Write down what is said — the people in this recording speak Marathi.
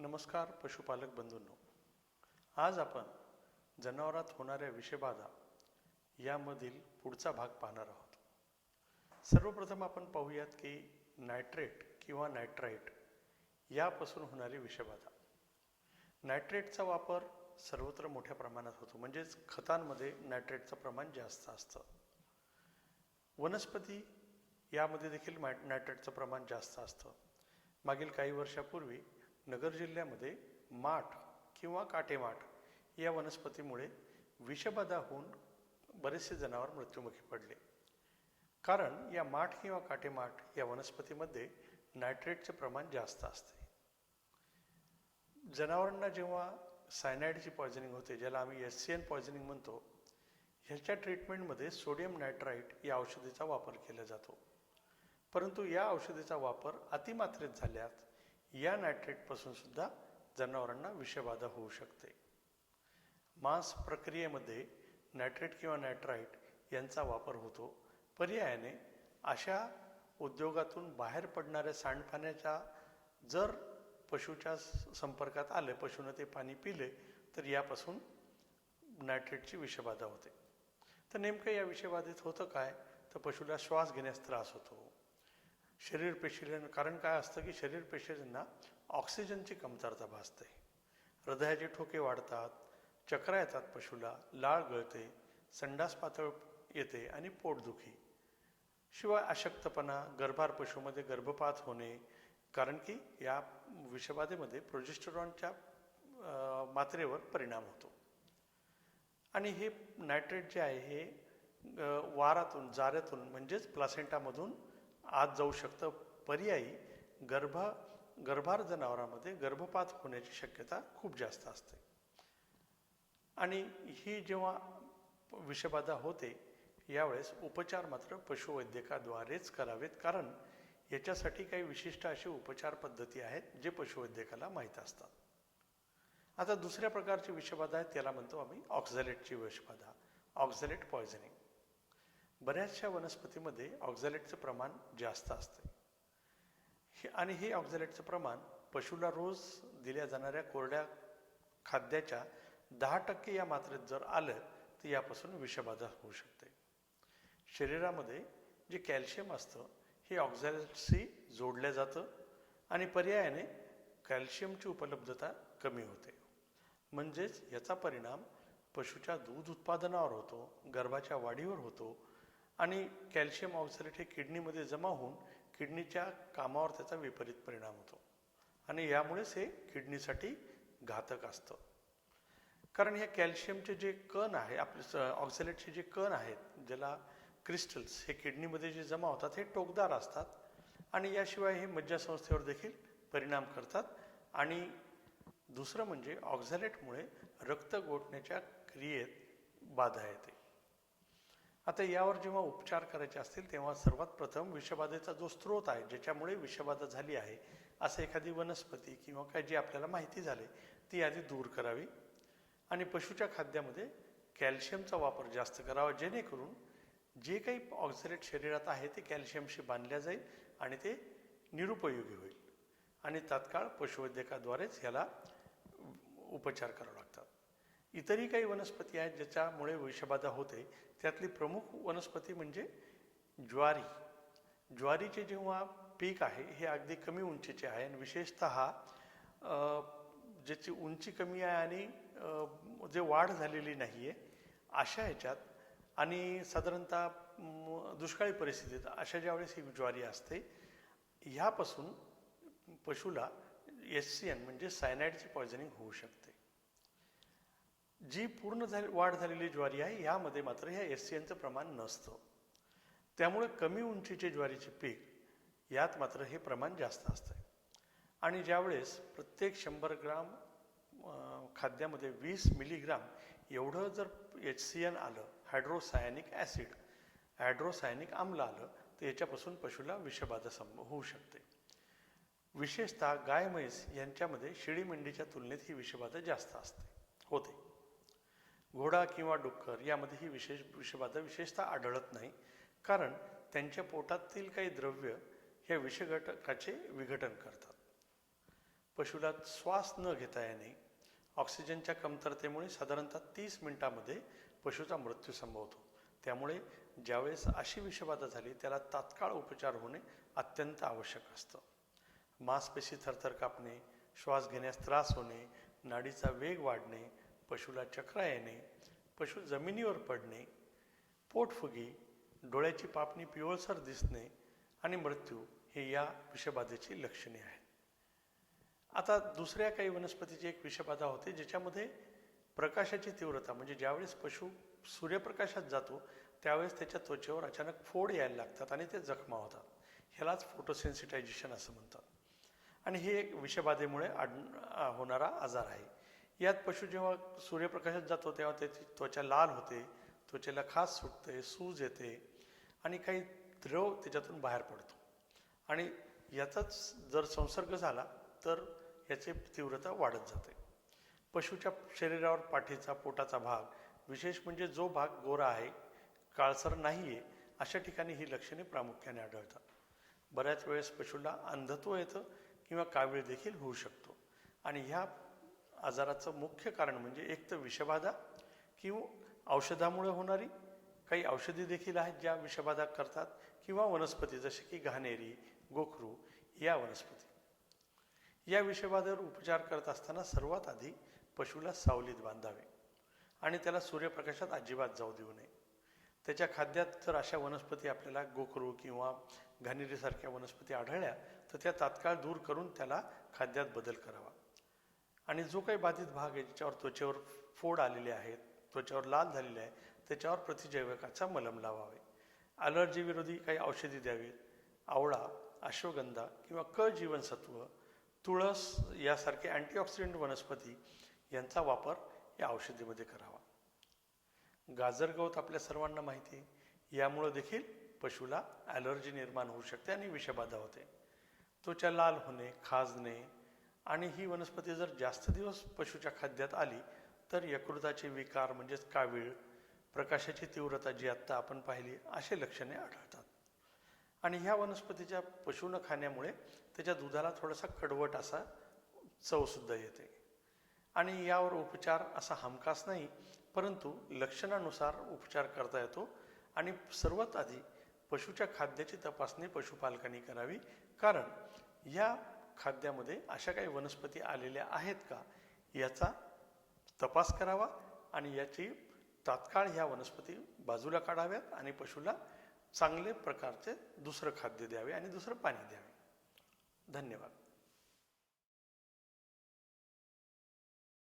नमस्कार पशुपालक बंधूंनो. आज आपण जनावरात होणाऱ्या विषबाधा यामधील पुढचा भाग पाहणार आहोत. सर्वप्रथम आपण पाहूयात की नायट्रेट किंवा नायट्राईट यापासून होणारी विषबाधा. नायट्रेटचा वापर सर्वत्र मोठ्या प्रमाणात होतो म्हणजेच खतांमध्ये नायट्रेटचं प्रमाण जास्त असतं. वनस्पती यामध्ये देखील मा नायट्रेटचं प्रमाण जास्त असतं. मागील काही वर्षापूर्वी नगर जिल्ह्यामध्ये माठ किंवा काटेमाठ या वनस्पतीमुळे विषबाधा होऊन बरेचसे जनावर मृत्युमुखी पडले. कारण या माठ किंवा काटेमाठ या वनस्पतीमध्ये नायट्रेटचे प्रमाण जास्त असते. जनावरांना जेव्हा सायनाईडची पॉयझनिंग होते ज्याला आम्ही एस सी एन पॉयझनिंग म्हणतो ह्याच्या ट्रीटमेंटमध्ये सोडियम नायट्राईट या औषधीचा वापर केला जातो. परंतु या औषधीचा वापर अतिमात्रेत झाल्यास या नायट्रेटपासून सुद्धा जनावरांना विषबाधा होऊ शकते. मांस प्रक्रियेमध्ये नायट्रेट किंवा नायट्राईट यांचा वापर होतो. पर्यायाने अशा उद्योगातून बाहेर पडणाऱ्या सांडपाण्याच्या जर पशूच्या स- संपर्कात आले पशूनं ते पाणी पिले तर यापासून नायट्रेटची विषबाधा होते. तर नेमकं या विषबाधेत होतं काय? तर पशुला श्वास घेण्यास त्रास होतो. शरीर पेशीला कारण काय असतं की शरीर पेशींना ऑक्सिजनची कमतरता भासते. हृदयाचे ठोके वाढतात चक्रा येतात पशूला लाळ गळते संडास पातळ येते आणि पोटदुखी शिवाय अशक्तपणा गर्भार पशुमध्ये गर्भपात होणे कारण की या विषबाधेमध्ये प्रोजेस्टेरॉनच्या अं, मात्रेवर परिणाम होतो. आणि हे नायट्रेट जे आहे हे वारातून जाऱ्यातून म्हणजेच प्लासेंटामधून आत जाऊ शकतं. पर्यायी गर्भ गर्भार जनावरांमध्ये गर्भपात होण्याची शक्यता खूप जास्त असते. आणि ही जेव्हा विषबाधा होते यावेळेस उपचार मात्र पशुवैद्यकाद्वारेच करावेत. कारण याच्यासाठी काही विशिष्ट अशी उपचार पद्धती आहेत जे पशुवैद्यकाला माहीत असतात. आता दुसऱ्या प्रकारची विषबाधा आहे त्याला म्हणतो आम्ही ऑक्झलेटची विषबाधा ऑक्झलेट पॉयझनिंग. बऱ्याचशा वनस्पतीमध्ये ऑक्झॅलेटचं प्रमाण जास्त असते हे आणि हे ऑक्झॅलेटचं प्रमाण पशुला रोज दिल्या जाणाऱ्या कोरड्या खाद्याच्या दहा टक्के या मात्रेत जर आलं तर यापासून विषबाधा होऊ शकते. शरीरामध्ये जे कॅल्शियम असतं हे ऑक्झॅलेटशी जोडलं जातं आणि पर्यायाने कॅल्शियमची उपलब्धता कमी होते. म्हणजेच याचा परिणाम पशूच्या दूध उत्पादनावर होतो गर्भाच्या वाढीवर होतो आणि कॅल्शियम ऑक्झॅलेट हे किडनीमध्ये जमा होऊन किडनीच्या कामावर त्याचा विपरीत परिणाम होतो. आणि यामुळेच हे किडनीसाठी घातक असतं. कारण ह्या कॅल्शियमचे जे कण आहे आपले स- जे कण आहेत ज्याला क्रिस्टल्स हे किडनीमध्ये जे जमा होतात हे टोकदार असतात आणि याशिवाय हे मज्जासंस्थेवर देखील परिणाम करतात. आणि दुसरं म्हणजे ऑक्झॅलेटमुळे रक्त गोठण्याच्या क्रियेत बाधा येते. आता यावर जेव्हा उपचार करायचे असतील तेव्हा सर्वात प्रथम विषबाधेचा जो स्रोत आहे ज्याच्यामुळे विषबाधा झाली आहे असं एखादी वनस्पती किंवा काय जी आपल्याला माहिती झाली ती आधी दूर करावी. आणि पशुच्या खाद्यामध्ये कॅल्शियमचा वापर जास्त करावा जेणेकरून जे काही ऑक्झरेट शरीरात आहे ते कॅल्शियमशी बांधल्या जाईल आणि ते निरुपयोगी होईल. आणि तात्काळ पशुवैद्यकाद्वारेच ह्याला उपचार करावा लागतो. इतरही काही वनस्पती आहेत ज्याच्यामुळे विषबाधा होते. त्यातली प्रमुख वनस्पती म्हणजे ज्वारी. ज्वारीचे जेव्हा पीक आहे हे अगदी कमी उंचीचे आहे आणि विशेषत ज्याची उंची कमी आहे आणि जे वाढ झालेली नाही आहे अशा ह्याच्यात आणि साधारणतः दुष्काळी परिस्थितीत अशा ज्यावेळेस ही ज्वारी असते ह्यापासून पशुला एस सी एन म्हणजे सायनाईडची पॉयझनिंग होऊ शकते. जी पूर्ण झाली वाढ झालेली ज्वारी आहे यामध्ये मात्र ह्या एस सी एनचं प्रमाण नसतं. त्यामुळे कमी उंचीचे ज्वारीचे पीक यात मात्र हे प्रमाण जास्त असतं आणि ज्यावेळेस प्रत्येक शंभर ग्राम खाद्यामध्ये वीस मिलीग्राम एवढं जर एच सी एन आलं हायड्रोसायनिक ॲसिड हायड्रोसायनिक आम्ल आलं तर याच्यापासून पशुला विषबाधा संभ होऊ शकते. विशेषतः गाय म्हैस यांच्यामध्ये शेळी मेंढीच्या तुलनेत ही विषबाधा जास्त असते होते. घोडा किंवा डुक्कर यामध्ये ही विशेष विषबाधा विशेषतः आढळत नाही. कारण त्यांच्या पोटातील काही द्रव्य ह्या विषघटकाचे विघटन करतात. पशुला श्वास न घेता येणे ऑक्सिजनच्या कमतरतेमुळे साधारणतः तीस मिनिटामध्ये पशुचा मृत्यू संभवतो. त्यामुळे ज्यावेळेस अशी विषबाधा झाली त्याला तात्काळ उपचार होणे अत्यंत आवश्यक असतं. मांसपेशी थरथर कापणे श्वास घेण्यास त्रास होणे नाडीचा वेग वाढणे पशुला चक्रा येणे पशु जमिनीवर पडणे पोटफुगी डोळ्याची पापणी पिवळसर दिसणे आणि मृत्यू हे या विषबाधेची लक्षणे आहेत. आता दुसऱ्या काही वनस्पतीची एक विषबाधा होते ज्याच्यामध्ये प्रकाशाची तीव्रता म्हणजे ज्यावेळेस पशु सूर्यप्रकाशात जातो त्यावेळेस त्याच्या त्वचेवर अचानक फोड यायला लागतात आणि ते जखमा होतात. ह्यालाच फोटोसेन्सिटायझेशन असं म्हणतात. आणि हे एक विषबाधेमुळे आढ होणारा आजार आहे. यात पशु जेव्हा सूर्यप्रकाशात जातो तेव्हा त्याची त्वचा लाल होते त्वचेला खास सुटते सूज येते आणि काही द्रव त्याच्यातून बाहेर पडतो. आणि याचाच जर संसर्ग झाला तर याची तीव्रता वाढत जाते. पशुच्या शरीरावर पाठीचा पोटाचा भाग विशेष म्हणजे जो भाग गोरा आहे काळसर नाही आहे अशा ठिकाणी ही लक्षणे प्रामुख्याने आढळतात. बऱ्याच वेळेस पशुला अंधत्व येतं किंवा कावीळ देखील होऊ शकतो. आणि ह्या आजाराचं मुख्य कारण म्हणजे एक तर विषबाधा किंवा औषधामुळे होणारी काही औषधी देखील आहेत ज्या विषबाधा करतात किंवा वनस्पती जसे की घाणेरी गोखरू या वनस्पती. या विषबाधेवर उपचार करत असताना सर्वात आधी पशुला सावलीत बांधावे आणि त्याला सूर्यप्रकाशात अजिबात जाऊ देऊ नये. त्याच्या खाद्यात जर अशा वनस्पती आपल्याला गोखरू किंवा घाणेरीसारख्या वनस्पती आढळल्या तर त्या तात्काळ दूर करून त्याला खाद्यात बदल करावा. आणि जो काही बाधित भाग आहे ज्याच्यावर त्वचेवर फोड आलेले आहेत त्वचेवर लाल झालेले आहे त्याच्यावर प्रतिजैवकाचा मलम लावावे. ॲलर्जीविरोधी काही औषधी द्यावीत आवळा अश्वगंधा किंवा क जीवनसत्व तुळस यासारखे अँटीऑक्सिडंट वनस्पती यांचा वापर या औषधीमध्ये करावा. गाजर गवत आपल्या सर्वांना माहिती आहे. यामुळं देखील पशुला ॲलर्जी निर्माण होऊ शकते आणि विषबाधा होते. त्वचा लाल होणे खाजणे आणि ही वनस्पती जर जास्त दिवस पशुच्या खाद्यात आली तर यकृताचे विकार म्हणजेच कावीळ प्रकाशाची तीव्रता जी आत्ता आपण पाहिली असे लक्षणे आढळतात. आणि ह्या वनस्पतीच्या पशूनं खाण्यामुळे त्याच्या दुधाला थोडासा कडवट असा चवसुद्धा येते. आणि यावर उपचार असा हमखास नाही परंतु लक्षणानुसार उपचार करता येतो आणि सर्वात आधी पशुच्या खाद्याची तपासणी पशुपालकांनी करावी. कारण या खाद्यामध्ये अशा काही वनस्पती आलेल्या आहेत का? याचा तपास करावा आणि याची तात्काळ ह्या वनस्पती बाजूला काढाव्यात आणि पशुला चांगले प्रकारचे दुसरं खाद्य द्यावे आणि दुसरं पाणी द्यावे. धन्यवाद.